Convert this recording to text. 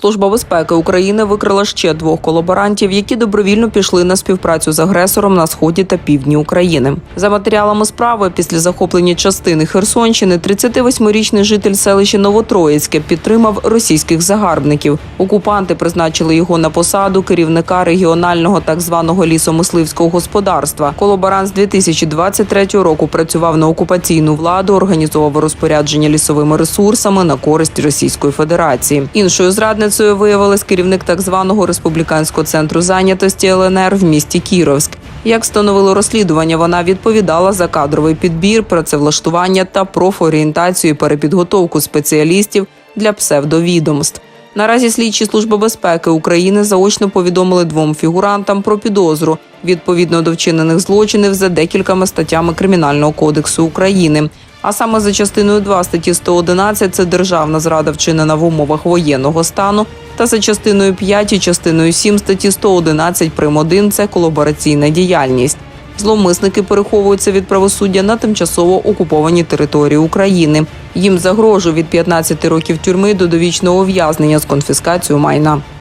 Служба безпеки України викрила ще двох колаборантів, які добровільно пішли на співпрацю з агресором на сході та півдні України. За матеріалами справи, після захоплення частини Херсонщини, 38-річний житель селища Новотроїцьке підтримав російських загарбників. Окупанти призначили його на посаду керівника регіонального так званого лісомисливського господарства. Колаборант з 2023 року працював на окупаційну владу, організовував розпорядження лісовими ресурсами на користь Російської Федерації. Іншою зрадницею виявилась керівник так званого республіканського центру зайнятості ЛНР в місті Кіровськ. Як встановило розслідування, вона відповідала за кадровий підбір, працевлаштування та профорієнтацію і перепідготовку спеціалістів для псевдовідомств. Наразі слідчі служби безпеки України заочно повідомили двом фігурантам про підозру відповідно до вчинених злочинів за декількома статтями Кримінального кодексу України. А саме за частиною 2 статті 111 – це державна зрада вчинена в умовах воєнного стану, та за частиною 5 і частиною 7 статті 111 прим. 1 – це колабораційна діяльність. Зловмисники переховуються від правосуддя на тимчасово окупованій території України. Їм загрожує від 15 років тюрми до довічного ув'язнення з конфіскацією майна.